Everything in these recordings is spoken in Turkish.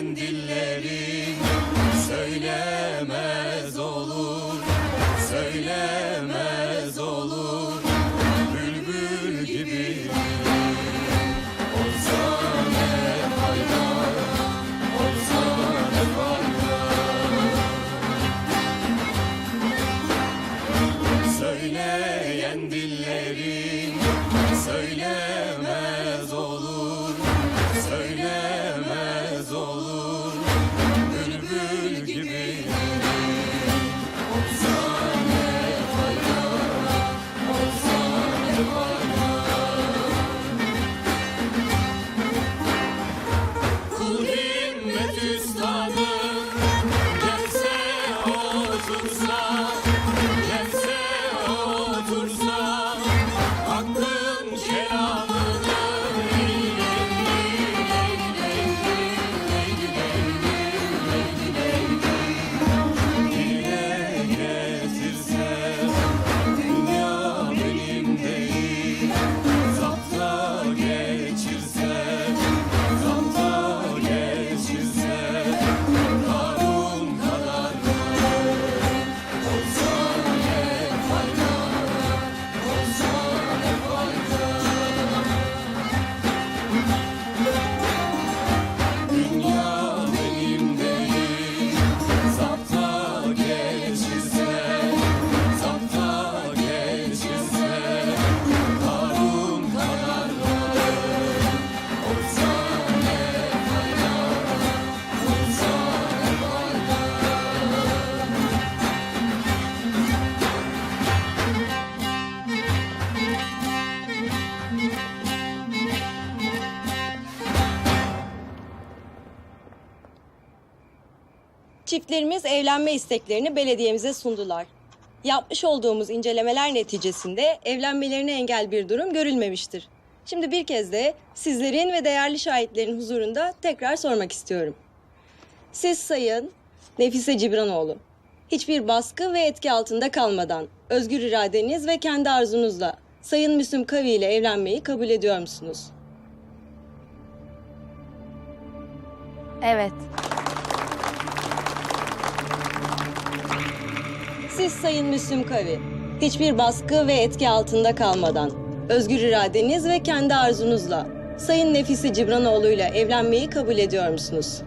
Söyleyen Çiftlerimiz evlenme isteklerini belediyemize sundular. Yapmış olduğumuz incelemeler neticesinde evlenmelerine engel bir durum görülmemiştir. Şimdi bir kez de sizlerin ve değerli şahitlerin huzurunda tekrar sormak istiyorum. Siz Sayın Nefise Cibranoğlu, hiçbir baskı ve etki altında kalmadan, özgür iradeniz ve kendi arzunuzla Sayın Müslüm Kavi ile evlenmeyi kabul ediyor musunuz? Evet. Siz Sayın Müslüm Kavi, hiçbir baskı ve etki altında kalmadan, özgür iradeniz ve kendi arzunuzla Sayın Nefise Cibranoğlu ile evlenmeyi kabul ediyor musunuz?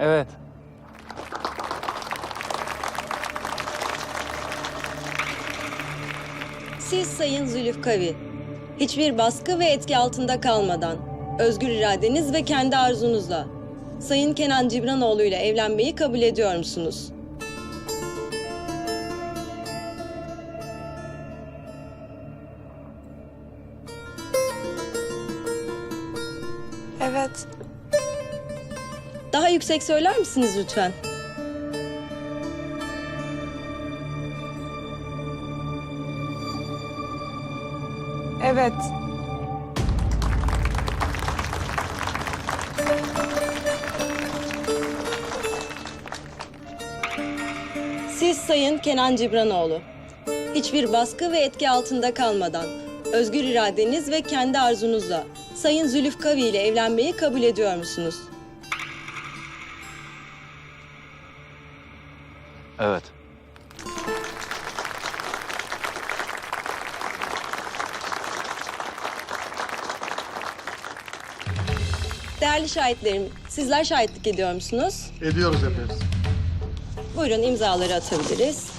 Evet. Siz Sayın Zülüf Kavi, hiçbir baskı ve etki altında kalmadan, özgür iradeniz ve kendi arzunuzla Sayın Kenan Cibranoğlu ile evlenmeyi kabul ediyor musunuz? Evet. Daha yüksek söyler misiniz lütfen? Evet. Sayın Kenan Cibranoğlu, hiçbir baskı ve etki altında kalmadan, özgür iradeniz ve kendi arzunuzla Sayın Zülüf Kavi ile evlenmeyi kabul ediyor musunuz? Evet. Değerli şahitlerim, sizler şahitlik ediyor musunuz? Ediyoruz efendim. Buyurun imzaları atabiliriz.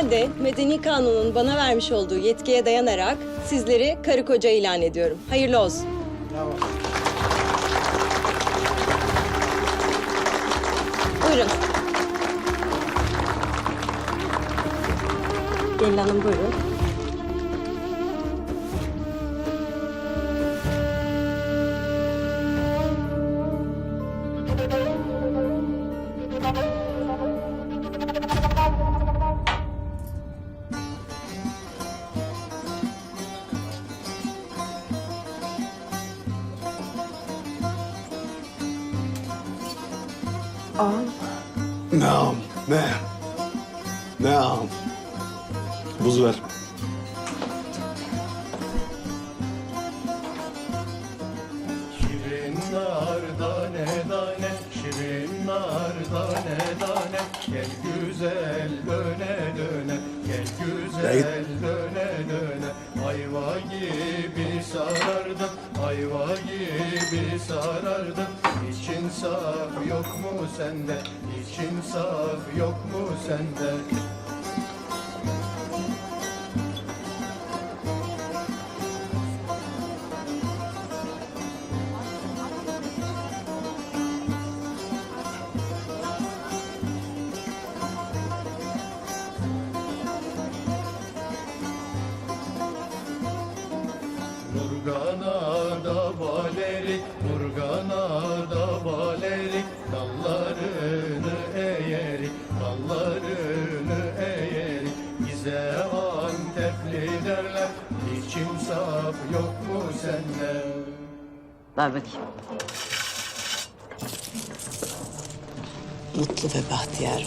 Ben de Medeni Kanun'un bana vermiş olduğu yetkiye dayanarak sizleri karı koca ilan ediyorum. Hayırlı olsun. Bravo. Buyurun. Gelin Hanım buyurun. Thank you. Ağam. Naam, ne? Naam. Buz ver. Şirin nar tane tane, şirin nar tane tane Gel güzel döne döne, gel güzel döne döne Ayva gibi sarardım, ayva gibi sarardım İçin saf yok mu sende, için saf yok mu sende Ver bakayım. Mutlu ve bahtiyar.